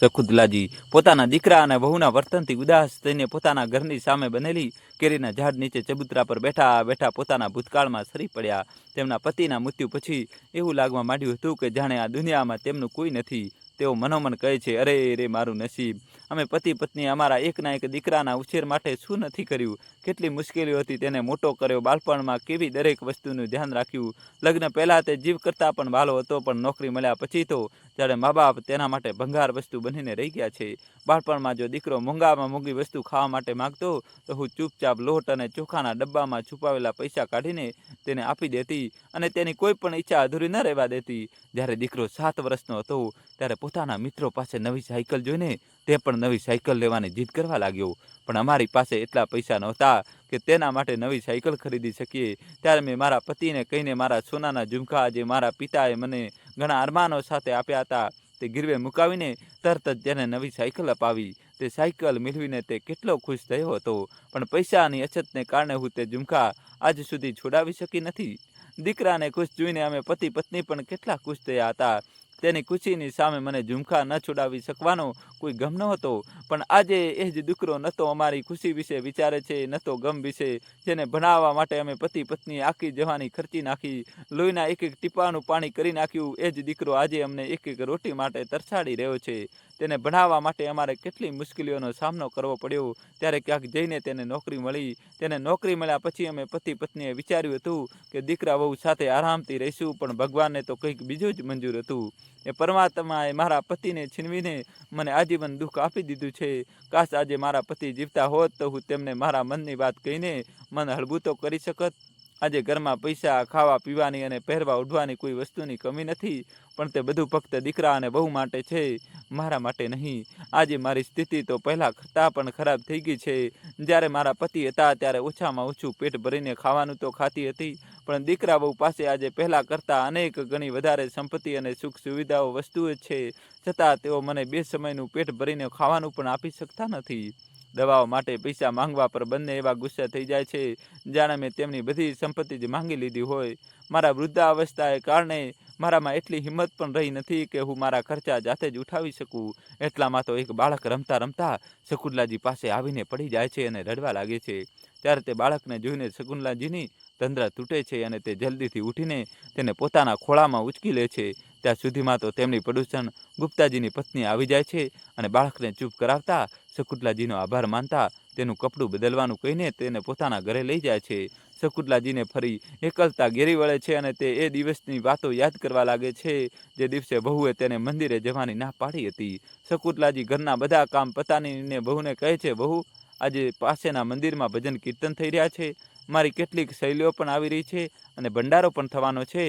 શકુદલાજી પોતાના દીકરા અને વહુના વર્તનથી ઉદાસ થઈને પોતાના ઘરની સામે બનેલી કેરીના ઝાડ નીચે ચબૂતરા પર બેઠા બેઠા પોતાના ભૂતકાળમાં સરી પડ્યા. તેમના પતિના મૃત્યુ પછી એવું લાગવા માંડ્યું હતું કે જાણે આ દુનિયામાં તેમનું કોઈ નથી. તેઓ મનોમન કહે છે, અરે રે મારું નસીબ, અમે પતિ પત્ની અમારા એકના એક દીકરાના ઉછેર માટે શું નથી કર્યું? કેટલી મુશ્કેલીઓ હતી તેને મોટો કર્યો. બાળપણમાં કેવી દરેક વસ્તુનું ધ્યાન રાખ્યું. લગ્ન પહેલાં તે જીવ કરતાં પણ વાલો હતો, પણ નોકરી મળ્યા પછી તો જ્યારે મા બાપ તેના માટે ભંગાર વસ્તુ બનીને રહી ગયા છે. બાળપણમાં જો દીકરો મોંઘામાં મોંઘી વસ્તુ ખાવા માટે માગતો, તો હું ચૂપચાપ લોટ અને ચોખાના ડબ્બામાં છુપાવેલા પૈસા કાઢીને તેને આપી દેતી અને તેની કોઈ પણ ઈચ્છા અધૂરી ન રહેવા દેતી. જ્યારે દીકરો સાત વર્ષનો હતો, ત્યારે પોતાના મિત્રો પાસે નવી સાયકલ જોઈને તે પણ નવી સાયકલ લેવાની જીદ કરવા લાગ્યો. પણ અમારી પાસે એટલા પૈસા નહોતા કે તેના માટે નવી સાયકલ ખરીદી શકીએ. ત્યારે મેં મારા પતિને કહીને મારા સોનાના ઝુમખા જે મારા પિતાએ મને ઘણા અરમાનો સાથે આપ્યા હતા, તે ગીરવે મુકાવીને તરત જ તેને નવી સાયકલ અપાવી. તે સાયકલ મેળવીને તે કેટલો ખુશ થયો હતો. પણ પૈસાની અછતને કારણે હું તે ઝુમખા આજ સુધી છોડાવી શકી નથી. દીકરાને ખુશ જોઈને અમે પતિ પત્ની પણ કેટલા ખુશ થયા હતા. તેની ખુશીની સામે મને ઝુમખા ન છોડાવી શકવાનો કોઈ ગમ ન હતો. પણ આજે એ જ દીકરો ન તો અમારી ખુશી વિશે વિચારે છે, ન તો ગમ વિશે, જેને ભણાવવા માટે અમે પતિ પત્ની આખી જવાની ખર્ચી નાખી, લોહીના એક એક ટીપાનું પાણી કરી નાખ્યું. એ જ દીકરો આજે અમને એક એક રોટી માટે તરસાડી રહ્યો છે. તેને ભણાવવા માટે અમારે કેટલી મુશ્કેલીઓનો સામનો કરવો પડ્યો. ત્યારે ક્યાંક જઈને તેને નોકરી મળી. તેને નોકરી મળ્યા પછી અમે પતિ પત્નીએ વિચાર્યું હતું કે દીકરા બહુ સાથે આરામથી રહીશું, પણ ભગવાનને તો કંઈક બીજું જ મંજૂર હતું. એ પરમાત્માએ મારા પતિને છીનવીને મને આજીવન દુઃખ આપી દીધું છે. કાશ આજે મારા પતિ જીવતા હોત તો હું તેમને મારા મનની વાત કહીને મન હળબૂતો કરી શકત. આજે ઘરમાં પૈસા, ખાવા, પીવાની અને પહેરવા ઉઠવાની કોઈ વસ્તુની કમી નથી, પણ તે બધું ફક્ત દીકરા અને બહુ માટે છે, મારા માટે નહીં. આજે મારી સ્થિતિ તો પહેલાં કરતાં પણ ખરાબ થઈ ગઈ છે. જ્યારે મારા પતિ હતા, ત્યારે ઓછામાં ઓછું પેટ ભરીને ખાવાનું તો ખાતી હતી, પણ દીકરા બહુ પાસે આજે પહેલાં કરતાં અનેક ગણી વધારે સંપત્તિ અને સુખ સુવિધાઓ, વસ્તુઓ છે. છતાં તેઓ મને બે સમયનું પેટ ભરીને ખાવાનું પણ આપી શકતા નથી. દવાઓ માટે પૈસા માંગવા પર બંને એવા ગુસ્સે થઈ જાય છે, જાણે મેં તેમની બધી સંપત્તિ જ માંગી લીધી હોય. મારા વૃદ્ધાવસ્થાએ કારણે મારામાં એટલી હિંમત પણ રહી નથી કે હું મારા ખર્ચા જાતે જ ઉઠાવી શકું. એટલામાં તો એક બાળક રમતા રમતા શકુંતલાજી પાસે આવીને પડી જાય છે અને રડવા લાગે છે. ત્યારે તે બાળકને જોઈને શકુંતલાજીની તંદ્રા તૂટે છે અને તે જલ્દીથી ઉઠીને તેને પોતાના ખોળામાં ઉચકી લે છે. ત્યાં સુધીમાં તો તેમની પ્રદૂષણ ગુપ્તાજીની પત્ની આવી જાય છે અને બાળકને ચૂપ કરાવતા શકુંતલાજીનો આભાર માનતા તેનું કપડું બદલવાનું કહીને તેને પોતાના ઘરે લઈ જાય છે. શકુંતલાજીને ફરી એકલતા ઘેરી વળે છે અને તે એ દિવસની વાતો યાદ કરવા લાગે છે જે દિવસે બહુએ તેને મંદિરે જવાની ના પાડી હતી. શકુંતલાજી ઘરના બધા કામ પતાનીને બહુને કહે છે બહુ આજે પાસેના મંદિરમાં ભજન કીર્તન થઈ રહ્યા છે. મારી કેટલીક શૈલીઓ પણ આવી રહી છે અને ભંડારો પણ થવાનો છે.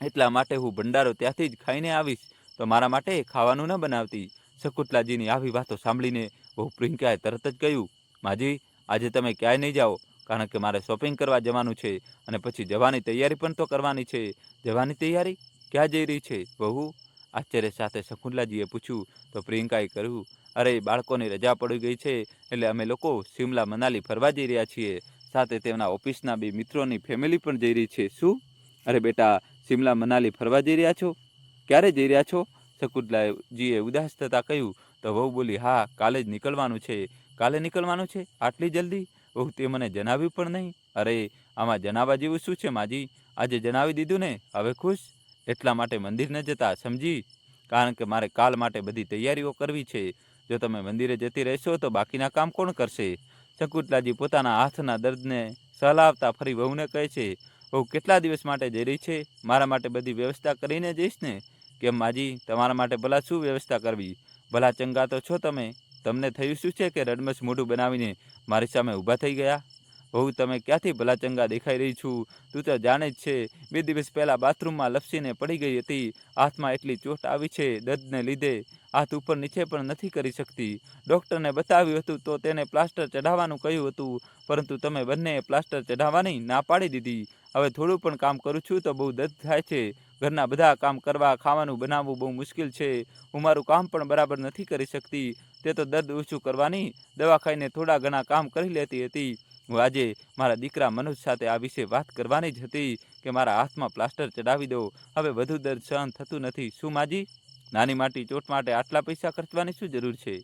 એટલા માટે હું ભંડારો ત્યાંથી જ ખાઈને આવીશ. તો મારા માટે ખાવાનું ન બનાવતી. શકુંતલાજીની આવી વાતો સાંભળીને બહુ પ્રિયંકાએ તરત જ કહ્યું, માજી, આજે તમે ક્યાંય નહીં જાઓ, કારણ કે મારે શોપિંગ કરવા જવાનું છે અને પછી જવાની તૈયારી પણ તો કરવાની છે. જવાની તૈયારી? ક્યાં જઈ રહી છે? બહુ આશ્ચર્ય સાથે શકુંતલાજીએ પૂછ્યું. તો પ્રિયંકાએ કહ્યું અરે બાળકોની રજા પડી ગઈ છે, એટલે અમે લોકો શિમલા મનાલી ફરવા જઈ રહ્યા છીએ. સાથે તેમના ઓફિસના બે મિત્રોની ફેમિલી પણ જઈ રહી છે. શું? અરે બેટા, શિમલા મનાલી ફરવા જઈ રહ્યા છો? ક્યારે જઈ રહ્યા છો? શકુંતલાજીએ ઉદાસ થતાં કહ્યું. તો વહુ બોલી, હા, કાલે જ નીકળવાનું છે. કાલે નીકળવાનું છે? આટલી જલ્દી? ઓહ તે મને જણાવ્યું પણ નહીં. અરે, આમાં જણાવવા જેવું શું છે માજી? આજે જણાવી દીધું ને, હવે ખુશ? એટલા માટે મંદિર ન જતા, સમજી? કારણ કે મારે કાલ માટે બધી તૈયારીઓ કરવી છે. જો તમે મંદિરે જતી રહેશો તો બાકીના કામ કોણ કરશે? શકુંતલાજી પોતાના હાથના દર્દને સહલાવતા ફરી વહુને કહે છે, વહુ કેટલા દિવસ માટે જઈ રહી છે? મારા માટે બધી વ્યવસ્થા કરીને જઈશ ને? કેમ માજી, તમારા માટે ભલા શું વ્યવસ્થા કરવી? ભલા ચંગા તો છો તમે? તમને થયું શું છે કે રડમસ મોઢું બનાવીને મારી સામે ઊભા થઈ ગયા? બહુ તમે ક્યાંથી ભલા ચંગા દેખાઈ રહી છું? તું તો જાણે જ છે, બે દિવસ પહેલાં બાથરૂમમાં લપસીને પડી ગઈ હતી. હાથમાં એટલી ચોટ આવી છે દર્દને લીધે. હાથ ઉપર નીચે પણ નથી કરી શકતી. ડૉક્ટરને બતાવ્યું હતું તો તેને પ્લાસ્ટર ચઢાવવાનું કહ્યું હતું, પરંતુ તમે બંને પ્લાસ્ટર ચઢાવવાની ના પાડી દીધી. હવે થોડું પણ કામ કરું છું તો બહુ દર્દ થાય છે. ઘરના બધા કામ કરવા, ખાવાનું બનાવવું બહુ મુશ્કેલ છે. હું મારું કામ પણ બરાબર નથી કરી શકતી. તે તો દર્દ ઓછું કરવાની. દવા ખાઈને થોડા ઘણા કામ કરી લેતી હતી. હું આજે મારા દીકરા મનોજ સાથે આ વિશે વાત કરવાની જ હતી કે મારા હાથમાં પ્લાસ્ટર ચડાવી દો હવે વધુ દર્દ સહન થતું નથી. શું માજી? નાની માટી ચોટ માટે આટલા પૈસા ખર્ચવાની શું જરૂર છે?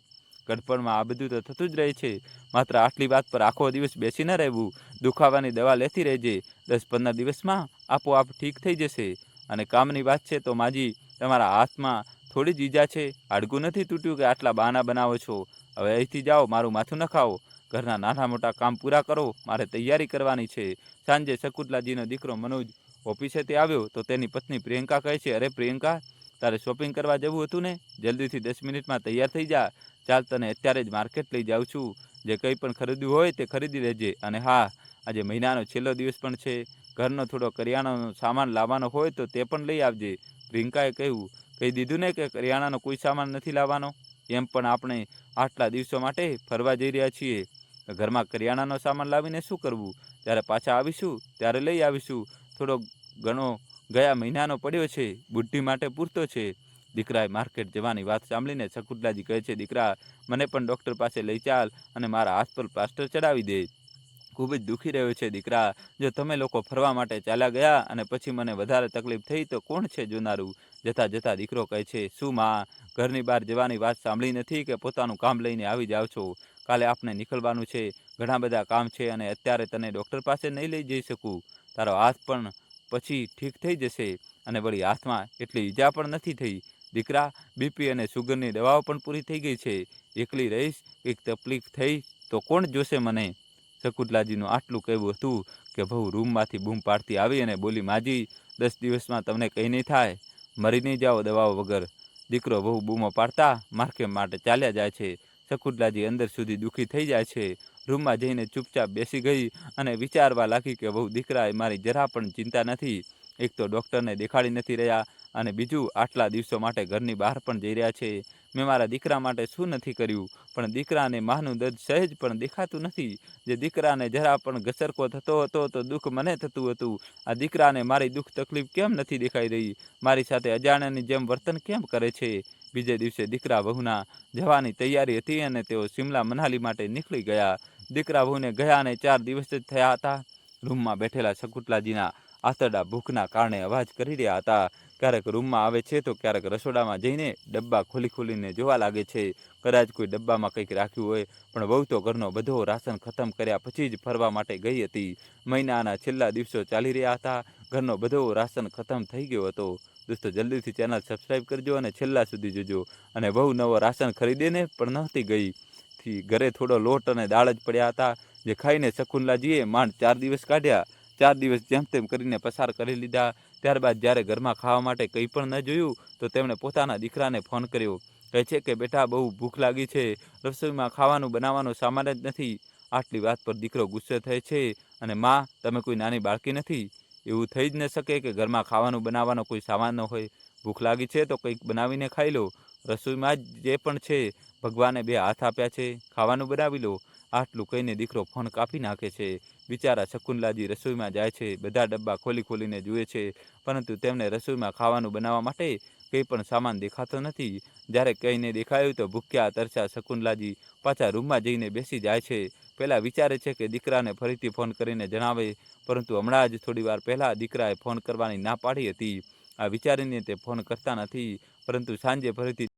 ગડપણમાં આ બધું તો થતું જ રહે છે. માત્ર આટલી વાત પર આખો દિવસ બેસી ન રહેવું. દુખાવાની દવા લેતી રહેજે. દસ પંદર દિવસમાં આપોઆપ ઠીક થઈ જશે. અને કામની વાત છે તો માજી, તમારા હાથમાં થોડી જ ઈજા છે. હાડકું નથી તૂટ્યું કે આટલા બહાના બનાવો છો. હવે અહીંથી જાઓ, મારું માથું ન ખાઓ ઘરના નાના મોટા કામ પૂરા કરો, મારે તૈયારી કરવાની છે. સાંજે શકુંતલાજીનો દીકરો મનોજ ઓફિસેથી આવ્યો તો તેની પત્ની પ્રિયંકા કહે છે, અરે પ્રિયંકા, તારે શોપિંગ કરવા જવું હતું ને? જલ્દીથી દસ મિનિટમાં તૈયાર થઈ જા. ચાલ તને અત્યારે જ માર્કેટ લઈ જાઉં છું. જે કંઈ પણ ખરીદવું હોય તે ખરીદી લેજે. અને હા, આજે મહિનાનો છેલ્લો દિવસ પણ છે. ઘરનો થોડો કરિયાણાનો સામાન લાવવાનો હોય તો તે પણ લઈ આવજે. પ્રિયંકાએ કહ્યું, કહી દીધું ને કે કરિયાણાનો કોઈ સામાન નથી લાવવાનો? એમ પણ આપણે આટલા દિવસો માટે ફરવા જઈ રહ્યા છીએ. ઘરમાં કરિયાણાનો સામાન લાવીને શું કરવું? ત્યારે પાછા આવીશું, ત્યારે લઈ આવીશું. થોડો ઘણો ગયા મહિનાનો પડ્યો છે બુદ્ધિ માટે પૂરતો છે. દીકરાએ માર્કેટ જવાની વાત સાંભળીને શકુટલાજી કહે છે, દીકરા, મને પણ ડૉક્ટર પાસે લઈ ચાલ અને મારા હાથ પર પ્લાસ્ટર ચડાવી દે. ખૂબ જ દુઃખી રહ્યો છે દીકરા. જો તમે લોકો ફરવા માટે ચાલ્યા ગયા અને પછી મને વધારે તકલીફ થઈ તો કોણ છે જોનારું? જતા જતા દીકરો કહે છે, શું માં? ઘરની બહાર જવાની વાત સાંભળી નથી કે પોતાનું કામ લઈને આવી જાઓ છો? કાલે આપણે નીકળવાનું છે, ઘણા બધા કામ છે અને અત્યારે તને ડૉક્ટર પાસે નહીં લઈ જઈ શકું. તારો હાથ પણ પછી ઠીક થઈ જશે અને વળી હાથમાં એટલી ઈજા પણ નથી થઈ. દીકરા બીપી અને સુગરની દવાઓ પણ પૂરી થઈ ગઈ છે. એકલી રહીશ, કંઈક તકલીફ થઈ તો કોણ જોશે મને? શકુટલાજીનું આટલું કહેવું હતું કે બહુ રૂમમાંથી બૂમ પાડતી આવી અને બોલી, માજી, દસ દિવસમાં તમને કંઈ નહીં થાય. મરી નહીં જાઓ દવાઓ વગર. દીકરો બહુ બૂમો પાડતા માર્કેટ માટે ચાલ્યા જાય છે. શકુટલાજી અંદર સુધી દુઃખી થઈ જાય છે. રૂમમાં જઈને ચૂપચાપ બેસી ગઈ અને વિચારવા લાગી કે બહુ દીકરા એ મારી જરા પણ ચિંતા નથી. એક તો ડૉક્ટરને દેખાડી નથી રહ્યા અને બીજું, આટલા દિવસો માટે ઘરની બહાર પણ જઈ રહ્યા છે. મેં મારા દીકરા માટે શું નથી કર્યું? પણ દીકરાને માનું દર્દ સહેજ પણ દેખાતું નથી. જે દીકરાને જરા પણ ઘસરકો થતો હતો તો દુઃખ મને થતું હતું. આ દીકરાને મારી દુઃખ તકલીફ કેમ નથી દેખાઈ રહી? મારી સાથે અજાણ્યાની જેમ વર્તન કેમ કરે છે? બીજે દિવસે દીકરા વહુના જવાની તૈયારી હતી અને તેઓ શિમલા મનાલી માટે નીકળી ગયા. દીકરા વહુને ગયા અને ચાર દિવસ જ થયા હતા. રૂમમાં બેઠેલા શકુટલાજીના આતરડા ભૂખના કારણે અવાજ કરી રહ્યા હતા. ક્યારેક રૂમમાં આવે છે તો ક્યારેક રસોડામાં જઈને ડબ્બા ખોલી ખોલીને જોવા લાગે છે. કદાચ કોઈ ડબ્બામાં કંઈક રાખ્યું હોય, પણ બહુ તો ઘરનો બધો રાશન ખતમ કર્યા પછી જ ફરવા માટે ગઈ હતી. મહિનાના છેલ્લા દિવસો ચાલી રહ્યા હતા. ઘરનો બધો રાશન ખતમ થઈ ગયો હતો. દોસ્તો, જલ્દીથી ચેનલ સબસ્ક્રાઈબ કરજો અને છેલ્લા સુધી જોજો. અને બહુ નવો રાશન ખરીદીને પણ નહોતી ગઈ. થી ઘરે થોડો લોટ અને દાળ જ પડ્યા હતા. જે ખાઈને શકુનલાજીએ માંડ ચાર દિવસ કાઢ્યા. ચાર દિવસ જેમ તેમ કરીને પસાર કરી લીધા. ત્યારબાદ જ્યારે ઘરમાં ખાવા માટે કંઈ પણ ન જોયું, તો તેમણે પોતાના દીકરાને ફોન કર્યો. કહે છે કે, બેટા, બહુ ભૂખ લાગી છે. રસોઈમાં ખાવાનું બનાવવાનો સામાન જ નથી. આટલી વાત પર દીકરો ગુસ્સે થાય છે અને માં, તમે કોઈ નાની બાળકી નથી. એવું થઈ જ ન શકે કે ઘરમાં ખાવાનું બનાવવાનો કોઈ સામાન ન હોય. ભૂખ લાગી છે તો કંઈક બનાવીને ખાઈ લો. રસોઈમાં જ પણ છે, ભગવાને બે હાથ આપ્યા છે. ખાવાનું બનાવી લો. આટલું કહીને દીકરો ફોન કાપી નાખે છે. બિચારા શકુનલાજી રસોઈમાં જાય છે, બધા ડબ્બા ખોલી ખોલીને જુએ છે. પરંતુ તેમને રસોઈમાં ખાવાનું બનાવવા માટે કંઈ પણ સામાન દેખાતો નથી. જ્યારે કહીને દેખાયું તો ભૂખ્યા, તરસ્યા શકુનલાજી પાછા રૂમમાં જઈને બેસી જાય છે. પહેલાં વિચારે છે કે દીકરાને ફરીથી ફોન કરીને જણાવે, પરંતુ હમણાં જ થોડી વાર પહેલાં દીકરાએ ફોન કરવાની ના પાડી હતી. આ વિચારીને તે ફોન કરતા નથી, પરંતુ સાંજે ફરીથી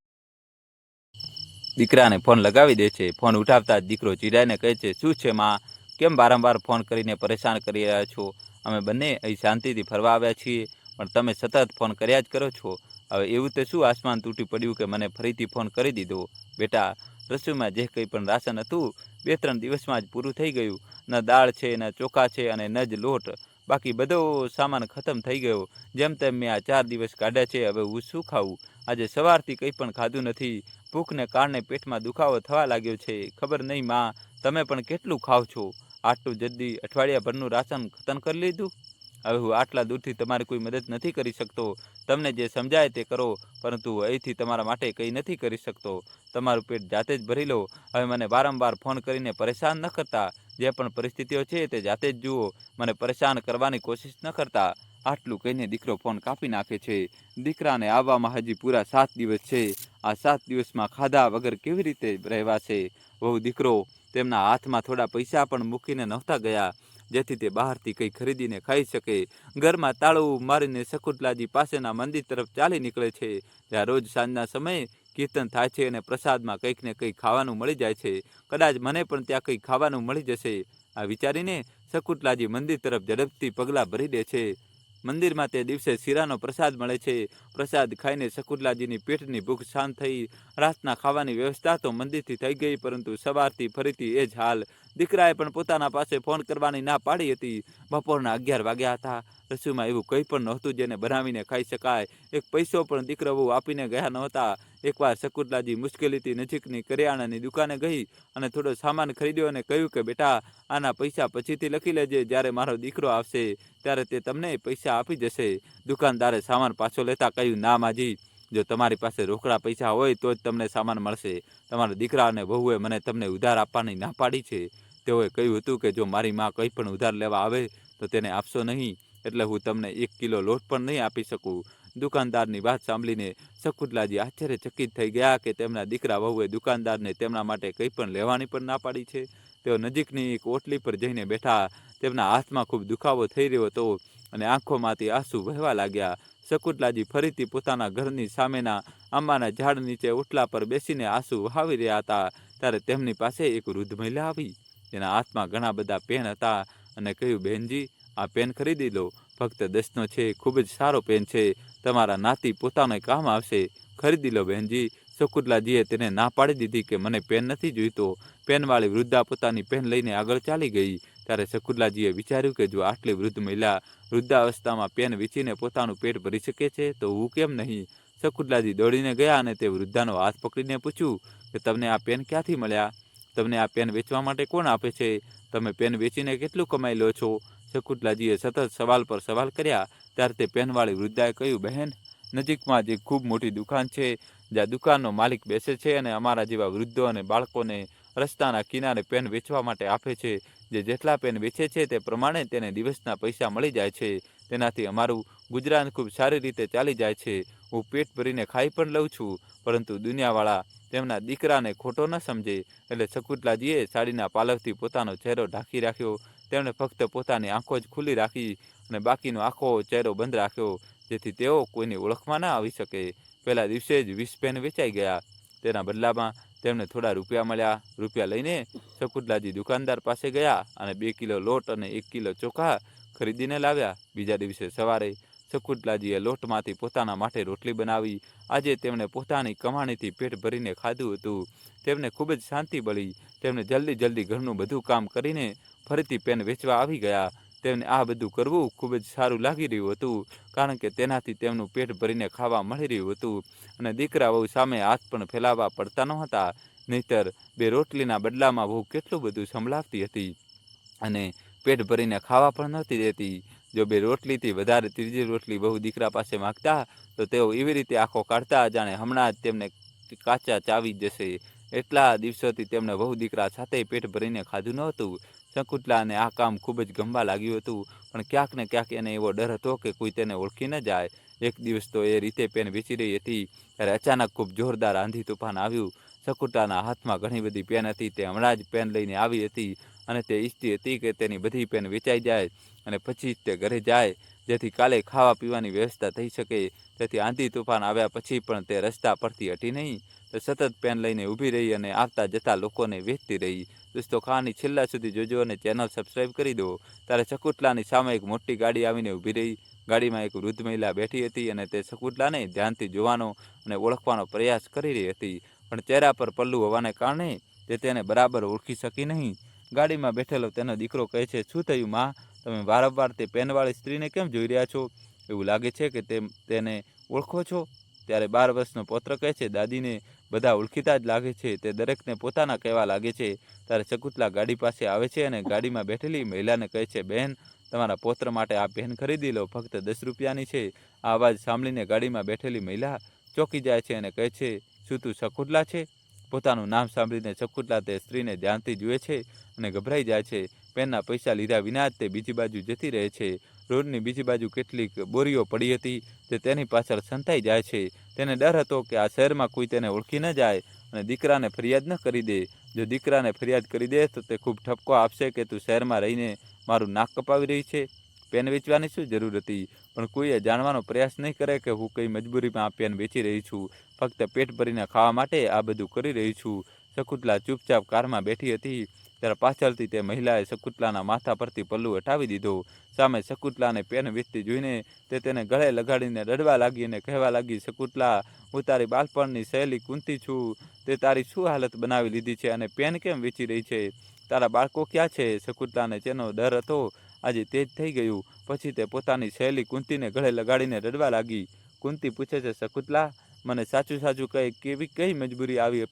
દીકરાને ફોન લગાવી દે છે. ફોન ઉઠાવતા જ દીકરો ચીડાઈને કહે છે, શું છે માં? કેમ વારંવાર ફોન કરીને પરેશાન કરી રહ્યા છો? અમે બંને અહીં શાંતિથી ફરવા આવ્યા છીએ, પણ તમે સતત ફોન કર્યા જ કરો છો. હવે એવું તે શું આસમાન તૂટી પડ્યું કે મને ફરીથી ફોન કરી દીધો? બેટા, રસોઈમાં જે કંઈ પણ રાશન હતું, બે ત્રણ દિવસમાં જ પૂરું થઈ ગયું. ન દાળ છે, ન ચોખા છે અને ન જ લોટ. બાકી બધો સામાન ખતમ થઈ ગયો. જેમ તેમ મેં આ ચાર દિવસ કાઢ્યા છે, હવે હું શું ખાવું? આજે સવારથી કંઈ પણ ખાધું નથી. ભૂખને કારણે પેટમાં દુખાવો થવા લાગ્યો છે. ખબર નહીં માં, તમે પણ કેટલું ખાવ છો? આટલું જલ્દી અઠવાડિયાભરનું રાશન ખતમ કરી લીધું? હવે હું આટલા દૂરથી તમારી કોઈ મદદ નથી કરી શકતો. તમને જે સમજાય તે કરો, પરંતુ અહીંથી તમારા માટે કંઈ નથી કરી શકતો. તમારું પેટ જાતે જ ભરી લો. હવે મને વારંવાર ફોન કરીને પરેશાન ન કરતા. જે પણ પરિસ્થિતિઓ છે તે જાતે જ જુઓ. મને પરેશાન કરવાની કોશિશ ન કરતા. આટલું કહીને દીકરો ફોન કાપી નાખે છે. દીકરાને આવવામાં હજી પૂરા સાત દિવસ છે. આ સાત દિવસમાં ખાધા વગર કેવી રીતે રહેવાશે? બહુ દીકરો, તેમના હાથમાં થોડા પૈસા પણ મૂકીને નહોતા ગયા. જેથી તે બહારથી કંઈ ખરીદીને ખાઈ શકે. ઘરમાં તાળું મારીને શકુટલાજી પાસેના મંદિર તરફ ચાલી નીકળે છે. જ્યાં રોજ સાંજના સમયે કીર્તન થાય છે અને પ્રસાદમાં કંઈક ને કંઈક ખાવાનું મળી જાય છે. કદાચ મને પણ ત્યાં કંઈક ખાવાનું મળી જશે. આ વિચારીને શકુટલાજી મંદિર તરફ ઝડપથી પગલાં ભરી દે છે. મંદિરમાં તે દિવસે શીરાનો પ્રસાદ મળે છે. પ્રસાદ ખાઈને શકુરલાજીની પેટની ભૂખ શાંત થઈ. રાતના ખાવાની વ્યવસ્થા તો મંદિરથી થઈ ગઈ, પરંતુ સવારથી ફરીથી એ જ હાલ. દીકરાએ પણ પોતાના પાસે ફોન કરવાની ના પાડી હતી. બપોરના અગિયાર વાગ્યા હતા. રસોઈમાં એવું કંઈ પણ નહોતું જેને બનાવીને ખાઈ શકાય. એક પૈસો પણ દીકરો બહુ આપીને ગયા નહોતા. એકવાર શકુંતલાજી મુશ્કેલીથી નજીકની કરિયાણાની દુકાને ગઈ અને થોડો સામાન ખરીદ્યો અને કહ્યું કે, બેટા, આના પૈસા પછીથી લખી લેજે, જ્યારે મારો દીકરો આવશે, ત્યારે તે તમને પૈસા આપી જશે. દુકાનદારે સામાન પાછો લેતા કહ્યું, ના માજી, જો તમારી પાસે રોકડા પૈસા હોય, તો જ તમને સામાન મળશે. તમારા દીકરા અને વહુએ મને તમને ઉધાર આપવાની ના પાડી છે. તેઓએ કહ્યું હતું કે, જો મારી માં કંઈ પણ ઉધાર લેવા આવે, તો તેને આપશો નહીં. એટલે હું તમને એક કિલો લોટ પણ નહીં આપી શકું. દુકાનદારની વાત સાંભળીને સકુટલાજી આશ્ચર્યચકિત થઈ ગયા કે તેમના દીકરા વહુએ દુકાનદારને તેમના માટે કંઈ પણ લેવાની પણ ના પાડી છે. તેઓ નજીકની એક ઓટલી પર જઈને બેઠા. તેમના હાથમાં ખૂબ દુખાવો થઈ રહ્યો હતો અને આંખોમાંથી આંસુ વહેવા લાગ્યા. સકુટલાજી ફરીથી પોતાના ઘરની સામેના આંબાના ઝાડ નીચે ઓટલા પર બેસીને આંસુ વહાવી રહ્યા હતા. ત્યારે તેમની પાસે એક વૃદ્ધ મહિલા આવી. જેના હાથમાં ઘણા બધા પેન હતા અને કહ્યું બહેનજી આ પેન ખરીદી લો. ફક્ત દસનો છે, ખૂબ જ સારો પેન છે. તમારા નાતી પોતાને કામ આવશે. ખરીદી લો બહેનજી. શકુટલાજીએ તેને ના પાડી દીધી કે મને પેન નથી જોઈતો. પેનવાળી વૃદ્ધા પોતાની પેન લઈને આગળ ચાલી ગઈ. ત્યારે શકુટલાજીએ વિચાર્યું કે જો આટલી વૃદ્ધ મહિલા વૃદ્ધાવસ્થામાં પેન વેચીને પોતાનું પેટ ભરી શકે છે, તો હું કેમ નહીં? શકુટલાજી દોડીને ગયા અને તે વૃદ્ધાનો હાથ પકડીને પૂછ્યું કે તમને આ પેન ક્યાંથી મળ્યા? તમને આ પેન વેચવા માટે કોણ આપે છે? તમે પેન વેચીને કેટલું કમાઈ લો છો? શકુટલાજીએ સતત સવાલ પર સવાલ કર્યા, ત્યારે તે પેનવાળી વૃદ્ધાએ કહ્યું, બહેન, નજીકમાં જે ખૂબ મોટી દુકાન છે, જ્યાં દુકાનનો માલિક બેસે છે અને અમારા જેવા વૃદ્ધો અને બાળકોને રસ્તાના કિનારે પેન વેચવા માટે આપે છે, જે જેટલા પેન વેચે છે તે પ્રમાણે તેને દિવસના પૈસા મળી જાય છે. તેનાથી અમારું ગુજરાન ખૂબ સારી રીતે ચાલી જાય છે. હું પેટ ભરીને ખાઈ પણ લઉં છું, પરંતુ દુનિયાવાળા તેમના દીકરાને ખોટો ન સમજે. એટલે શકુટલાજીએ સાડીના પાલવથી પોતાનો ચહેરો ઢાંકી રાખ્યો તેમણે ફક્ત પોતાની આંખો જ ખુલ્લી રાખી અને બાકીનો આખો ચહેરો બંધ રાખ્યો, જેથી તેઓ કોઈની ઓળખમાં ના આવી શકે. પહેલા દિવસે જ વીસ પેન વેચાઈ ગયા. તેના બદલામાં તેમને થોડા રૂપિયા મળ્યા. રૂપિયા લઈને શકુટલાજી દુકાનદાર પાસે ગયા અને બે કિલો લોટ અને એક કિલો ચોખા ખરીદીને લાવ્યા. બીજા દિવસે સવારે શકુટલાજીએ લોટમાંથી પોતાના માટે રોટલી બનાવી. આજે તેમણે પોતાની કમાણીથી પેટ ભરીને ખાધું હતું. તેમને ખૂબ જ શાંતિ મળી. તેમને જલ્દી જલ્દી ઘરનું બધું કામ કરીને ફરીથી પેન વેચવા આવી ગયા. તેમને આ બધું કરવું ખૂબ જ સારું લાગી રહ્યું હતું, કારણ કે તેનાથી તેમનું પેટ ભરીને ખાવા મળી રહ્યું હતું અને દીકરા બહુ સામે હાથ પણ ફેલાવવા પડતા નહોતા, નહીતર બે રોટલીના બદલામાં બહુ કેટલું બધું સંભળાવતી હતી અને પેટ ભરીને ખાવા પણ નહોતી દેતી. જો બે રોટલીથી વધારે ત્રીજી રોટલી બહુ દીકરા પાસે માગતા, તો તેઓ એવી રીતે આંખો કાઢતા, જાણે હમણાં જ તેમને કાચા ચાવી જશે. એટલા દિવસોથી તેમણે બહુ દીકરા સાથે પેટ ભરીને ખાધું નહોતું. શકુટલાને આ કામ ખૂબ જ ગમવા લાગ્યું હતું, પણ ક્યાંક ને ક્યાંક એને એવો ડર હતો કે કોઈ તેને ઓળખી ન જાય. એક દિવસ તો એ રીતે પેન વેચી રહી હતી, ત્યારે અચાનક ખૂબ જોરદાર આંધી તુફાન આવ્યું. શકુટાના હાથમાં ઘણી બધી પેન હતી, તે હમણાં જ પેન લઈને આવી હતી અને તે ઈચ્છતી હતી કે તેની બધી પેન વેચાઈ જાય અને પછી જ તે ઘરે જાય, જેથી કાલે ખાવા પીવાની વ્યવસ્થા થઈ શકે. તેથી આંધી તુફાન આવ્યા પછી પણ તે રસ્તા પરથી હટી નહીં. તો સતત પેન લઈને ઊભી રહી અને આવતા જતા લોકોને વેચતી રહી. દોસ્તો કહાની છેલ્લા સુધી જોજો અને ચેનલ સબસ્ક્રાઈબ કરી દો. ત્યારે શકુટલાની સામે એક મોટી ગાડી આવીને ઊભી રહી. ગાડીમાં એક વૃદ્ધ મહિલા બેઠી હતી અને તે સકુટલાને ધ્યાનથી જોવાનો અને ઓળખવાનો પ્રયાસ કરી રહી હતી. પણ ચહેરા પર પલ્લું હોવાને કારણે તે તેને બરાબર ઓળખી શકી નહીં. ગાડીમાં બેઠેલો તેનો દીકરો કહે છે, શું થયું, માં? તમે વારંવાર તે પેનવાળી સ્ત્રીને કેમ જોઈ રહ્યા છો? એવું લાગે છે કે તે તેને ઓળખો છો? ત્યારે બાર વર્ષનો પૌત્ર કહે છે, દાદીને બધા ઓળખીતા જ લાગે છે, તે દરેકને પોતાના કહેવા લાગે છે. ત્યારે શકુતલા ગાડી પાસે આવે છે અને ગાડીમાં બેઠેલી મહિલાને કહે છે, બહેન, તમારા પૌત્ર માટે આ પેન ખરીદી લો, ફક્ત દસ રૂપિયાની છે. આ અવાજ સાંભળીને ગાડીમાં બેઠેલી મહિલા ચોંકી જાય છે અને કહે છે, શું તું શકુટલા છે? પોતાનું નામ સાંભળીને શકુટલા તે સ્ત્રીને ધ્યાનથી જુએ છે અને ગભરાઈ જાય છે. પેનના પૈસા લીધા વિના જ તે બીજી બાજુ જતી રહે છે. રોડની બીજી બાજુ કેટલીક બોરીઓ પડી હતી જે તેની પાછળ સંતાઈ જાય છે. તેને ડર હતો કે આ શહેરમાં કોઈ તેને ઓળખી ન જાય અને દીકરાને ફરિયાદ ન કરી દે. જો દીકરાને ફરિયાદ કરી દે તો તે ખૂબ ઠપકો આપશે કે તું શહેરમાં રહીને મારું નાક કપાવી રહી છે. પેન વેચવાની શું જરૂર હતી? પણ કોઈએ જાણવાનો પ્રયાસ નહીં કરે કે હું કઈ મજબૂરીમાં આ પેન વેચી રહી છું. ફક્ત પેટ ભરીને ખાવા માટે આ બધું કરી રહી છું. શકુતલા ચૂપચાપ કારમાં બેઠી હતી. ત્યારે પાછળથી તે મહિલાએ શકુતલાના માથા પરથી પલ્લું હટાવી દીધો. સામે શકુતલાને પેન વેચતી જોઈને તે તેને ગળે લગાડીને રડવા લાગી અને કહેવા લાગી, શકુતલા, હું તારી બાળપણની સહેલી કુંતી છું. તે તારી શું હાલત બનાવી લીધી છે અને પેન કેમ વેચી રહી છે? તારા બાળકો ક્યાં છે? શકુતલાને તેનો ડર હતો, આજે તે જ થઈ ગયું. પછી તે પોતાની સહેલી કુંતીને ગળે લગાડીને રડવા લાગી. કુંતી પૂછે છે, શકુતલા, મને સાચું સાચું કહે કેવી કઈ મજબૂરી આવી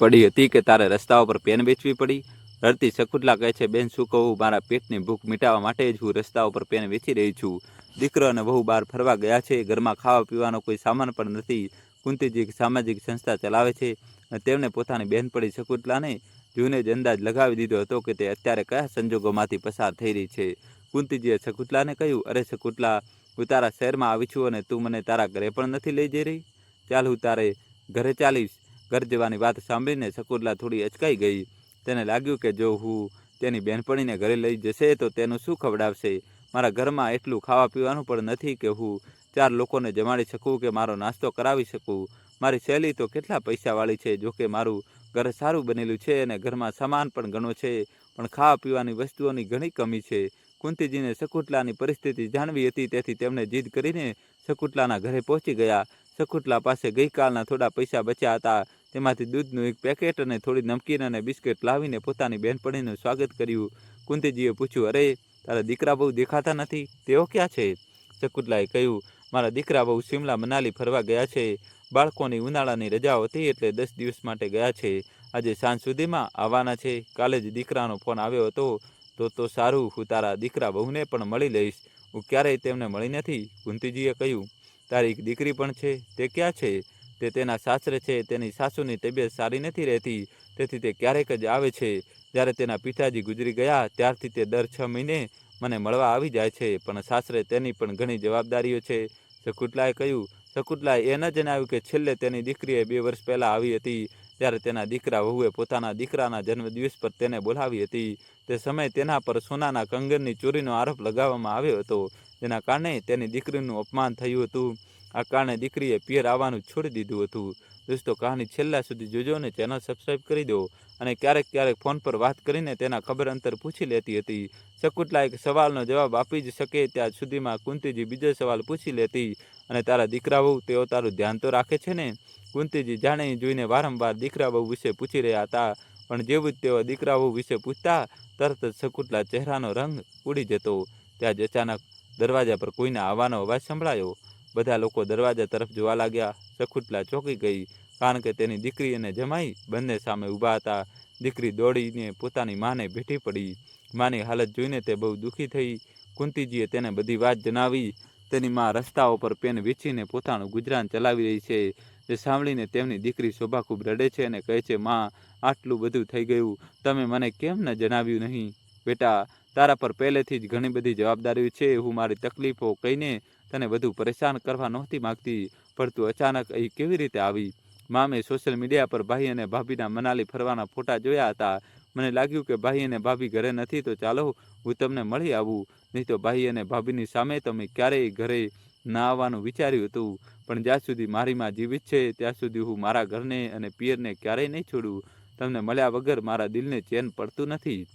પડી હતી કે તારે રસ્તા ઉપર પેન વેચવી પડી? રડતી શકુતલા કહે છે, બેન, શું કહું? મારા પેટની ભૂખ મિટાવવા માટે જ હું રસ્તા ઉપર પેન વેચી રહી છું. દીકરો અને વહુ બહાર ફરવા ગયા છે. ઘરમાં ખાવા પીવાનો કોઈ સામાન પણ નથી. કુંતીજી સામાજિક સંસ્થા ચલાવે છે અને તેમણે પોતાની બહેનપણી શકુતલાને જૂને જ અંદાજ લગાવી દીધો હતો કે તે અત્યારે કયા સંજોગોમાંથી પસાર થઈ રહી છે. કુંતીજીએ શકુતલાને કહ્યું, અરે શકુતલા, હું તારા શહેરમાં આવી છું અને તું મને તારા ઘરે પણ નથી લઈ જઈ રહી. ચાલ હું તારે ઘરે ચાલીશ. ઘર જવાની વાત સાંભળીને શકુરલા થોડી અચકાઈ ગઈ. તેને લાગ્યું કે જો હું તેની બહેનપણીને ઘરે લઈ જશે તો તેનું શું ખવડાવશે? મારા ઘરમાં એટલું ખાવા પીવાનું પણ નથી કે હું ચાર લોકોને જમાડી શકું કે મારો નાસ્તો કરાવી શકું. મારી શૈલી તો કેટલા પૈસાવાળી છે જો કે મારું ઘર સારું બનેલું છે અને ઘરમાં સામાન પણ ઘણો છે, પણ ખાવા પીવાની વસ્તુઓની ઘણી કમી છે. કુંતીજીને શકુટલાની પરિસ્થિતિ જાણવી હતી, તેથી તેમણે જીદ કરીને શકુટલાના ઘરે પહોંચી ગયા. શકુટલા પાસે ગઈકાલના થોડા પૈસા બચ્યા હતા. તેમાંથી દૂધનું એક પેકેટ અને થોડી નમકીન અને બિસ્કિટ લાવીને પોતાની બહેનપણીનું સ્વાગત કર્યું. કુંતીજીએ પૂછ્યું, અરે, તારા દીકરા બહુ દેખાતા નથી? તેઓ ક્યાં છે? ચકુટલાએ કહ્યું, મારા દીકરા બહુ શિમલા મનાલી ફરવા ગયા છે. બાળકોની ઉનાળાની રજાઓ હતી એટલે દસ દિવસ માટે ગયા છે. આજે સાંજ સુધીમાં આવવાના છે. કાલે જ દીકરાનો ફોન આવ્યો હતો. તો તો સારું, હું તારા દીકરા બહુને પણ મળી લઈશ. હું ક્યારેય તેમને મળી નથી. કુંતીજીએ કહ્યું, તારી એક દીકરી પણ છે. તે ક્યાં છે? તે તેના સાસરે છે, તેની સાસુની તબિયત સારી નથી રહેતી. તેથી તે ક્યારેક જ આવે છે. જ્યારે તેના પિતાજી ગુજરી ગયા, ત્યારથી તે દર છ મહિને મને મળવા આવી જાય છે. પણ સાસરે તેની પણ ઘણી જવાબદારીઓ છે. શકુટલાએ કહ્યું શકુટલાએ એ ન જણાવ્યું કે છેલ્લે તેની દીકરીએ બે વર્ષ પહેલાં આવી હતી. ત્યારે તેના દીકરા વહુએ પોતાના દીકરાના જન્મદિવસ પર તેને બોલાવી હતી. તે સમયે તેના પર સોનાના કંગનની ચોરીનો આરોપ લગાવવામાં આવ્યો હતો. જેના કારણે તેની દીકરીનું અપમાન થયું હતું. આ કારણે દીકરીએ પિયર આવવાનું છોડી દીધું હતું. દોસ્તો, કહાની છેલ્લા સુધી જોજો અને ચેનલ સબસ્ક્રાઈબ કરી દો અને ક્યારેક ક્યારેક ફોન પર વાત કરીને તેના ખબર અંતર પૂછી લેતી હતી. શકુટલા એક સવાલનો જવાબ આપી જ શકે ત્યાં સુધીમાં કુંતીજી બીજો સવાલ પૂછી લેતી અને તારા દીકરા બહુ તેઓ તારું ધ્યાન તો રાખે છે ને? કુંતીજી જાણે જોઈને વારંવાર દીકરા બહુ વિશે પૂછી રહ્યા હતા, પણ જેવું જ તેઓ દીકરા બહુ વિશે પૂછતા, તરત જ શકુટલા ચહેરાનો રંગ ઉડી જતો. ત્યાં જ અચાનક દરવાજા પર કોઈના આવવાનો અવાજ સંભળાયો. બધા લોકો દરવાજા તરફ જોવા લાગ્યા. સખુટલા ચોંકી ગઈ, કારણ કે તેની દીકરી અને જમાઈ બંને સામે ઊભા હતા. દીકરી દોડીને પોતાની માને ભેટી પડી. માની હાલત જોઈને તે બહુ દુઃખી થઈ. કુંતીજીએ તેને બધી વાત જણાવી. તેની મા રસ્તાઓ પર પેન વેચીને પોતાનું ગુજરાન ચલાવી રહી છે. જે સાંભળીને તેમની દીકરી શોભા ખૂબ રડે છે અને કહે છે, માં, આટલું બધું થઈ ગયું. તમે મને કેમ ન જણાવ્યું નહીં? બેટા, તારા પર પહેલેથી જ ઘણી બધી જવાબદારીઓ છે. હું મારી તકલીફો કહીને તને વધુ પરેશાન કરવા નહોતી માગતી પણ અચાનક અહીં કેવી રીતે આવી? મામે સોશિયલ મીડિયા પર ભાઈ અને ભાભીના મનાલી ફરવાના ફોટા જોયા હતા. મને લાગ્યું કે ભાઈ અને ભાભી ઘરે નથી, તો ચાલો હું તમને મળી આવું. નહીં તો ભાઈ અને ભાભીની સામે તમે ક્યારેય ઘરે ના આવવાનું વિચાર્યું હતું. પણ જ્યાં સુધી મારી માં જીવિત છે, ત્યાં સુધી હું મારા ઘરને અને પિયરને ક્યારેય નહીં છોડું. તમને મળ્યા વગર મારા દિલને ચેન પડતું નથી.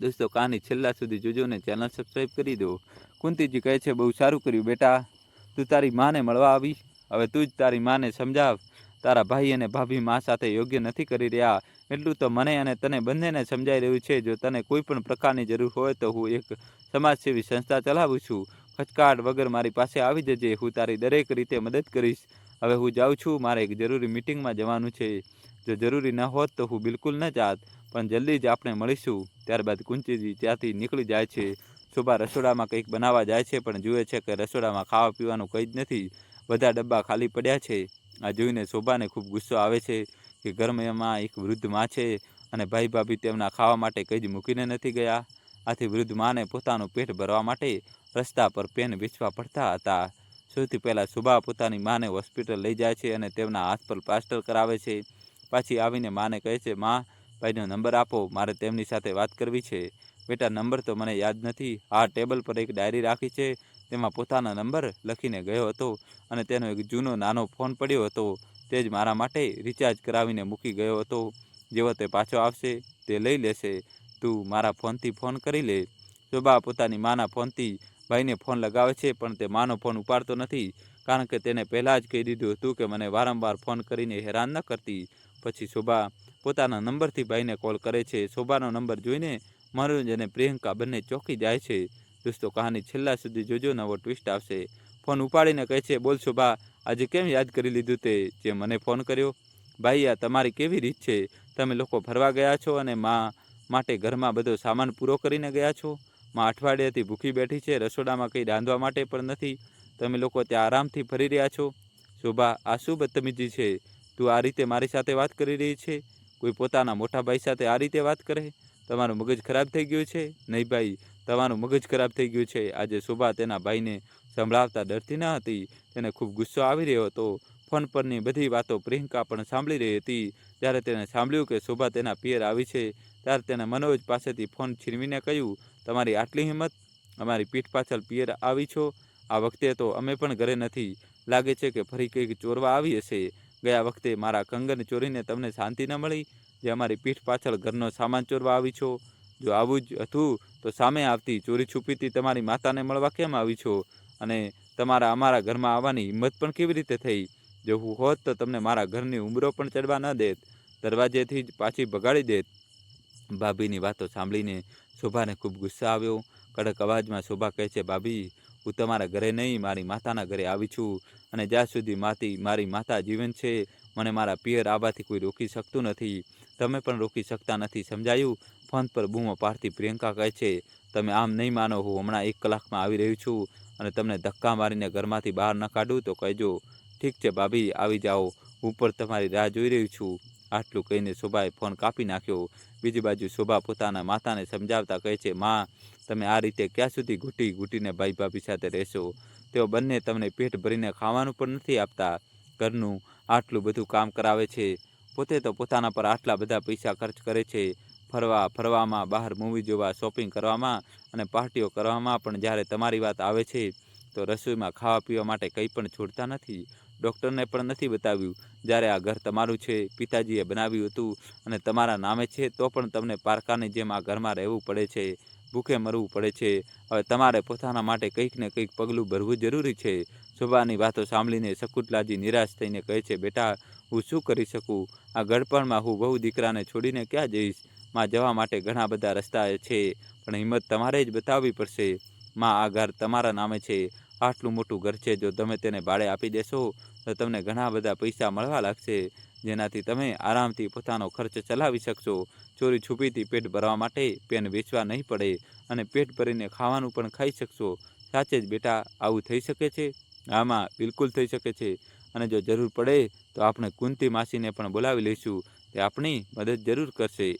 દોસ્તો કહાની છેલ્લા સુધી જોજો ને ચેનલ સબસ્ક્રાઈબ કરી દો. કુંતીજી કહે છે, બહુ સારું કર્યું બેટા. તું તારી માને મળવા આવી હવે તું જ તારી માને સમજાવ. તારા ભાઈ અને ભાભી મા સાથે યોગ્ય નથી કરી રહ્યા. એટલું તો મને અને તને બંનેને સમજાઈ રહ્યું છે. જો તને કોઈ પણ પ્રકારની જરૂર હોય તો હું એક સમાજસેવી સંસ્થા ચલાવું છું. ખચકાટ વગર મારી પાસે આવી જજે. હું તારી દરેક રીતે મદદ કરીશ. હવે હું જાઉં છું. મારે એક જરૂરી મિટિંગમાં જવાનું છે. જો જરૂરી ન હોત તો હું બિલકુલ ન જાત. પણ જલ્દી જ આપણે મળીશું. ત્યારબાદ કુંચીજી ત્યાંથી નીકળી જાય છે. શોભા રસોડામાં કંઈક બનાવવા જાય છે, પણ જુએ છે કે રસોડામાં ખાવા પીવાનું કંઈ જ નથી. બધા ડબ્બા ખાલી પડ્યા છે. આ જોઈને શોભાને ખૂબ ગુસ્સો આવે છે કે ઘરમાં એક વૃદ્ધમાં છે અને ભાઈ ભાભી તેમના ખાવા માટે કંઈ જ મૂકીને નથી ગયા. આથી વૃદ્ધ માને પોતાનું પેટ ભરવા માટે રસ્તા પર પેન વેચવા પડતા હતા. સૌથી પહેલાં શોભા પોતાની માને હોસ્પિટલ લઈ જાય છે અને તેમના હાથ પર પ્લાસ્ટર કરાવે છે. પાછી આવીને માને કહે છે, માં, ભાઈનો નંબર આપો. મારે તેમની સાથે વાત કરવી છે. બેટા નંબર તો મને યાદ નથી. આ ટેબલ પર એક ડાયરી રાખી છે. તેમાં પોતાના નંબર લખીને ગયો હતો અને તેનો એક જૂનો નાનો ફોન પડ્યો હતો. તે જ મારા માટે રિચાર્જ કરાવીને મૂકી ગયો હતો. જેવો તે પાછો આવશે, તે લઈ લેશે. તું મારા ફોનથી ફોન કરી લે. શોભા પોતાની માના ફોનથી ભાઈને ફોન લગાવે છે, પણ તે માનો ફોન ઉપાડતો નથી. કારણ કે તેને પહેલાં જ કહી દીધું હતું કે મને વારંવાર ફોન કરીને હેરાન ન કરતી. પછી શોભા પોતાના નંબરથી ભાઈને કોલ કરે છે. શોભાનો નંબર જોઈને મનોરંજન અને પ્રિયંકા બંને ચોંકી જાય છે. દોસ્તો, કહાની છેલ્લા સુધી જોજો, નવો ટ્વિસ્ટ આવશે. ફોન ઉપાડીને કહે છે બોલ શોભા આજે કેમ યાદ કરી લીધું તે જે મને ફોન કર્યો? ભાઈ, આ તમારી કેવી રીત છે? તમે લોકો ફરવા ગયા છો અને મા માટે ઘરમાં બધો સામાન પૂરો કરીને ગયા છો? માં અઠવાડિયાથી ભૂખી બેઠી છે, રસોડામાં કંઈ રાંધવા માટે પણ નથી. તમે લોકો ત્યાં આરામથી ફરી રહ્યા છો? શોભા આ શું બદતમીજી છે? તું આ રીતે મારી સાથે વાત કરી રહી છે? કોઈ પોતાના મોટા ભાઈ સાથે આ રીતે વાત કરે? તમારું મગજ ખરાબ થઈ ગયું છે? નહીં ભાઈ, તમારું મગજ ખરાબ થઈ ગયું છે. આજે શોભા તેના ભાઈને સંભળાવતા ડરતી ન હતી. તેને ખૂબ ગુસ્સો આવી રહ્યો હતો. ફોન પરની બધી વાતો પ્રિયંકા પણ સાંભળી રહી હતી. જ્યારે તેણે સાંભળ્યું કે શોભા તેના પિયર આવી છે. ત્યારે તેને મનોજ પાસેથી ફોન છીનવીને કહ્યું, તમારી આટલી હિંમત? અમારી પીઠ પાછળ પિયર આવી છો? આ વખતે તો અમે પણ ઘરે નથી. લાગે છે કે ફરી કંઈક ચોરવા આવી હશે. ગયા વખતે મારા કંગન ચોરીને તમને શાંતિ ન મળી? જે અમારી પીઠ પાછળ ઘરનો સામાન ચોરવા આવી છો? જો આવું જ હતું, તો સામે આવતી ચોરી છુપીથી તમારી માતાને મળવા કેમ આવી છો? અને તમારા અમારા ઘરમાં આવવાની હિંમત પણ કેવી રીતે થઈ? જો હું હોત, તો તમને મારા ઘરની ઉંમરો પણ ચડવા ન દેત. દરવાજેથી જ પાછી ભગાડી દેત. ભાભીની વાતો સાંભળીને શોભાને ખૂબ ગુસ્સા આવ્યો. કડક અવાજમાં શોભા કહે છે, ભાભી હું તમારા ઘરે નહીં, મારી માતાના ઘરે આવી છું અને જ્યાં સુધી માતી, મારી માતા જીવન છે, મને મારા પિયર આવવાથી કોઈ રોકી શકતું નથી. તમે પણ રોકી શકતા નથી, સમજાયું? ફોન પર બૂમો પાડતી પ્રિયંકા કહે છે, તમે આમ નહીં માનો, હું હમણાં એક કલાકમાં આવી રહ્યું છું અને તમને ધક્કા મારીને ઘરમાંથી બહાર ન કાઢું તો કહેજો, ઠીક છે ભાભી, આવી જાઓ. હું પણ તમારી રાહ જોઈ રહ્યું છું. આટલું કહીને શોભાએ ફોન કાપી નાખ્યો. બીજી બાજુ શોભા પોતાના માતાને સમજાવતા કહે છે, માં તમે આ રીતે ક્યાં સુધી ઘૂંટી ઘૂંટીને ભાઈ ભાભી સાથે રહેશો? તેઓ બંને તમને પેટ ભરીને ખાવાનું પણ નથી આપતા. ઘરનું આટલું બધું કામ કરાવે છે. પોતે તો પોતાના પર આટલા બધા પૈસા ખર્ચ કરે છે. ફરવા, ફરવામાં, બહાર મૂવી જોવા શોપિંગ કરવામાં અને પાર્ટીઓ કરવામાં પણ જ્યારે તમારી વાત આવે છે, તો રસોઈમાં ખાવા પીવા માટે કંઈ પણ છોડતા નથી. ડૉક્ટરને પણ નથી બતાવ્યું. જ્યારે આ ઘર તમારું છે, પિતાજીએ બનાવ્યું હતું અને તમારા નામે છે, તો પણ તમને પારકાની જેમ આ ઘરમાં રહેવું પડે છે, ભૂખે મરવું પડે છે. હવે તમારે પોતાના માટે કંઈક ને કંઈક પગલું ભરવું જરૂરી છે. શોભાની વાતો સાંભળીને શકુટલાજી નિરાશ થઈને કહે છે, બેટા, હું શું કરી શકું? આ ગડપણમાં હું બહુ દીકરાને છોડીને ક્યાં જઈશ? માં જવા માટે ઘણા બધા રસ્તા છે, પણ હિંમત તમારે જ બતાવવી પડશે. માં આ ઘર તમારા નામે છે. આટલું મોટું ઘર છે, જો તમે તેને ભાડે આપી દેશો, તો તમને ઘણા બધા પૈસા મળવા લાગશે. જેનાથી તમે આરામથી પોતાનો ખર્ચ ચલાવી શકશો. ચોરી છુપીથી પેટ ભરવા માટે પેન વેચવા નહીં પડે અને પેટ ભરીને ખાવાનું પણ ખાઈ શકશો. સાચે જ બેટા, આવું થઈ શકે છે? આમાં બિલકુલ થઈ શકે છે. અને જો જરૂર પડે, તો આપણે કુંતી માસીને પણ બોલાવી લઈશું. તે આપણી મદદ જરૂર કરશે.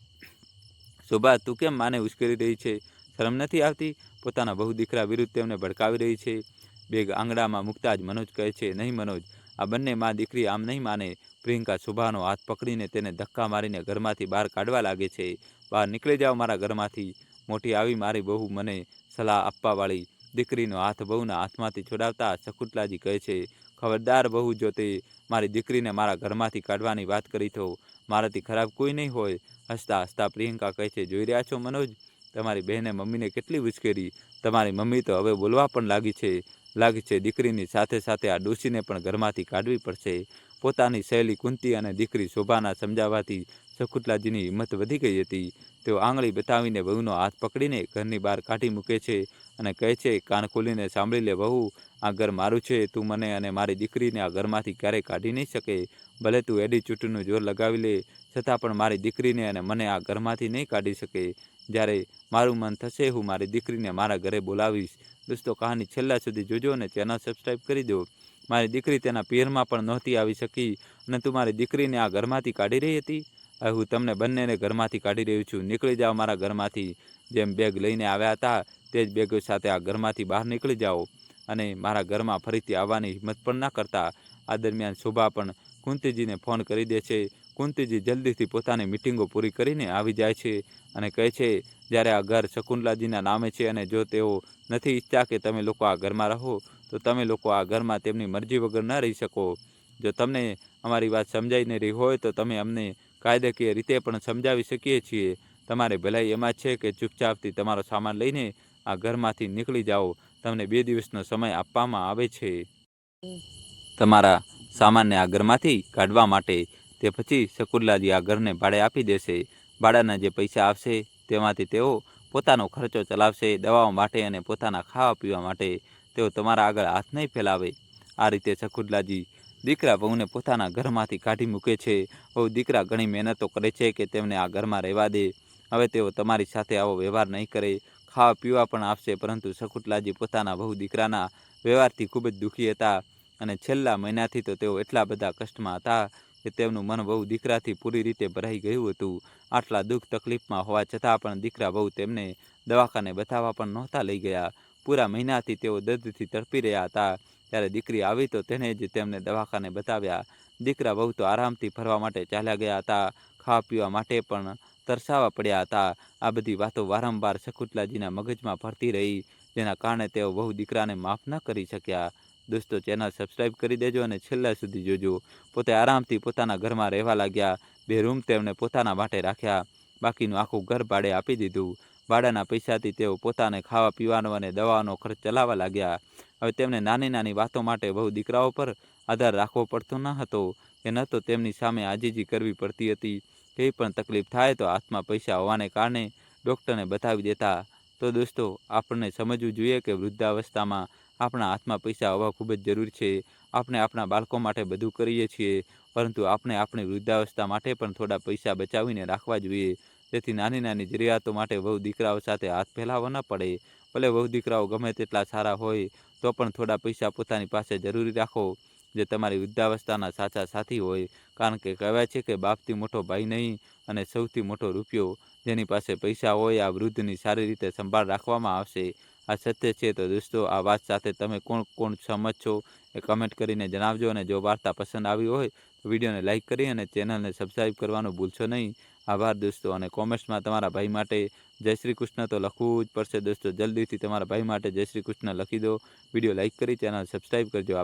શોભા, તું કેમ માને ઉશ્કેરી રહી છે? શરમ નથી આવતી? પોતાના બહુ દીકરા વિરુદ્ધ તેમને ભડકાવી રહી છે. બેગ આંગળામાં મૂકતા જ મનોજ કહે છે, નહીં મનોજ, આ બંને માં દીકરી આમ નહીં માને. પ્રિયંકા શોભાનો હાથ પકડીને તેને ધક્કા મારીને ઘરમાંથી બહાર કાઢવા લાગે છે. બહાર નીકળી જાઓ મારા ઘરમાંથી. મોટી આવી મારી બહુ મને સલાહ આપવાવાળી દીકરીનો હાથ બહુના હાથમાંથી છોડાવતા શકુટલાજી કહે છે, ખબરદાર બહુ જો તે મારી દીકરીને મારા ઘરમાંથી કાઢવાની વાત કરી તો મારાથી ખરાબ કોઈ નહીં હોય. હસતા હસતા પ્રિયંકા કહે છે, જોઈ રહ્યા છો મનોજ? તમારી બહેને મમ્મીને કેટલી ઉશ્કેરી. તમારી મમ્મી તો હવે બોલવા પણ લાગી છે. લાગી છે દીકરીની સાથે સાથે આ ડોશીને પણ ઘરમાંથી કાઢવી પડશે. પોતાની સહેલી કુંતી અને દીકરી શોભાના સમજાવવાથી સખુટલાજીની હિંમત વધી ગઈ હતી. તેઓ આંગળી બતાવીને વહુનો હાથ પકડીને ઘરની બહાર કાઢી મૂકે છે અને કહે છે, કાન ખોલીને સાંભળી લે વહુ, આ ઘર મારું છે, તું મને અને મારી દીકરીને આ ઘરમાંથી ક્યારેય કાઢી નહીં શકે. ભલે તું એડી ચૂંટણીનું જોર લગાવી લે, છતાં પણ મારી દીકરીને અને મને આ ઘરમાંથી નહીં કાઢી શકે. જ્યારે મારું મન થશે, હું મારી દીકરીને મારા ઘરે બોલાવીશ. દોસ્તો, કહાની છેલ્લા સુધી જોજો અને ચેનલ સબસ્ક્રાઈબ કરી દો મારી દીકરી તેના પિયરમાં પણ નહોતી આવી શકી અને તું મારી દીકરીને આ ઘરમાંથી કાઢી રહી હતી? હવે હું તમને બંનેને ઘરમાંથી કાઢી રહ્યું છું. નીકળી જાઓ મારા ઘરમાંથી. જેમ બેગ લઈને આવ્યા હતા, તે જ બેગો સાથે આ ઘરમાંથી બહાર નીકળી જાઓ. અને મારા ઘરમાં ફરીથી આવવાની હિંમત પણ ના કરતા. આ દરમિયાન શોભા પણ કુંતીજીને ફોન કરી દે છે. કુંતીજી જલ્દીથી પોતાની મિટિંગો પૂરી કરીને આવી જાય છે અને કહે છે, જ્યારે આ ઘર શકુંતલાજીના નામે છે અને જો તેઓ નથી ઈચ્છતા કે તમે લોકો આ ઘરમાં રહો, તો તમે લોકો આ ઘરમાં તેમની મરજી વગર ન રહી શકો. જો તમને અમારી વાત સમજાઈ નહીં રહી હોય, તો તમે અમને કાયદાકીય રીતે પણ સમજાવી શકીએ છીએ. તમારે ભલાઈ એમાં છે કે ચૂપચાપથી તમારો સામાન લઈને આ ઘરમાંથી નીકળી જાઓ. તમને બે દિવસનો સમય આપવામાં આવે છે. તમારા સામાનને આ ઘરમાંથી કાઢવા માટે તે પછી શકુરલાજી આ ઘરને ભાડે આપી દેશે. ભાડાના જે પૈસા આવશે તેમાંથી તેઓ પોતાનો ખર્ચો ચલાવશે દવાઓ માટે અને પોતાના ખાવા પીવા માટે. તેઓ તમારા આગળ હાથ નહીં ફેલાવે. આ રીતે શકુરલાજી દીકરા વહુને પોતાના ઘરમાંથી કાઢી મૂકે છે. વહુ દીકરા ઘણી મહેનતો કરે છે કે તેમને આ ઘરમાં રહેવા દે. હવે તેઓ તમારી સાથે આવો વ્યવહાર નહીં કરે. ખાવા પીવા પણ આપશે, પરંતુ શકુટલાજી પોતાના બહુ દીકરાના વ્યવહારથી ખૂબ જ દુઃખી હતા અને છેલ્લા મહિનાથી તો તેઓ એટલા બધા કષ્ટમાં હતા કે તેમનું મન બહુ દીકરાથી પૂરી રીતે ભરાઈ ગયું હતું. આટલા દુઃખ તકલીફમાં હોવા છતાં પણ દીકરા બહુ તેમને દવાખાને બતાવવા પણ નહોતા લઈ ગયા. પૂરા મહિનાથી તેઓ દર્દથી તડપી રહ્યા હતા. ત્યારે દીકરી આવી તો તેને જ તેમને દવાખાને બતાવ્યા. દીકરા બહુ તો આરામથી ફરવા માટે ચાલ્યા ગયા હતા. ખાવા પીવા માટે પણ તરસાવા પડ્યા હતા. આ બધી વાતો વારંવાર શકુટલાજીના મગજમાં ફરતી રહી, જેના કારણે તેઓ બહુ દીકરાને માફ ન કરી શક્યા. દોસ્તો ચેનલ સબસ્ક્રાઈબ કરી દેજો અને છેલ્લા સુધી જોજો. પોતે આરામથી પોતાના ઘરમાં રહેવા લાગ્યા. બે રૂમ તેમણે પોતાના માટે રાખ્યા. બાકીનું આખું ઘર ભાડે આપી દીધું. ભાડાના પૈસાથી તેઓ પોતાને ખાવા પીવાનો અને દવાનો ખર્ચ ચલાવવા લાગ્યા. હવે તેમને નાની નાની વાતો માટે બહુ દીકરાઓ પર આધાર રાખવો પડતો ન હતો. કે ન તો તેમની સામે આજીજી કરવી પડતી હતી. કંઈ પણ તકલીફ થાય તો હાથમાં પૈસા હોવાને કારણે ડૉક્ટરને બતાવી દેતા. તો દોસ્તો, આપણને સમજવું જોઈએ કે વૃદ્ધાવસ્થામાં આપણા હાથમાં પૈસા હોવા ખૂબ જ જરૂરી છે. આપણે આપણા બાળકો માટે બધું કરીએ છીએ, પરંતુ આપણે આપણી વૃદ્ધાવસ્થા માટે પણ થોડા પૈસા બચાવીને રાખવા જોઈએ. જેથી નાની નાની જરૂરિયાતો માટે વહુ દીકરાઓ સાથે હાથ ફેલાવવા ન પડે. ભલે વહુ દીકરાઓ ગમે તેટલા સારા હોય, તો પણ થોડા પૈસા પોતાની પાસે જરૂરી રાખો. જે તમારી વૃદ્ધાવસ્થાના સાચા સાથી હોય, કારણ કે કહેવાય છે કે બાપથી મોટો ભાઈ નહીં, અને સૌથી મોટો રૂપિયો જેની પાસે પૈસા હોય, આ વૃદ્ધની સારી રીતે સંભાળ રાખવામાં આવશે. આ સત્ય છે તો દોસ્તો, આ વાત સાથે તમે કોણ કોણ સમજ છો એ કમેન્ટ કરીને જણાવજો અને જો વાર્તા પસંદ આવી હોય તો વિડીયોને લાઇક કરી અને ચેનલને સબસ્ક્રાઈબ કરવાનું ભૂલશો નહીં. આભાર દોસ્તો અને કોમેન્ટ્સમાં તમારા ભાઈ માટે જય શ્રી કૃષ્ણ તો લખવું જ પડશે દોસ્તો. જલ્દીથી તમારા ભાઈ માટે જય શ્રી કૃષ્ણ લખી દો. વીડિયો લાઇક કરી ચેનલ સબસ્ક્રાઈબ કરજો.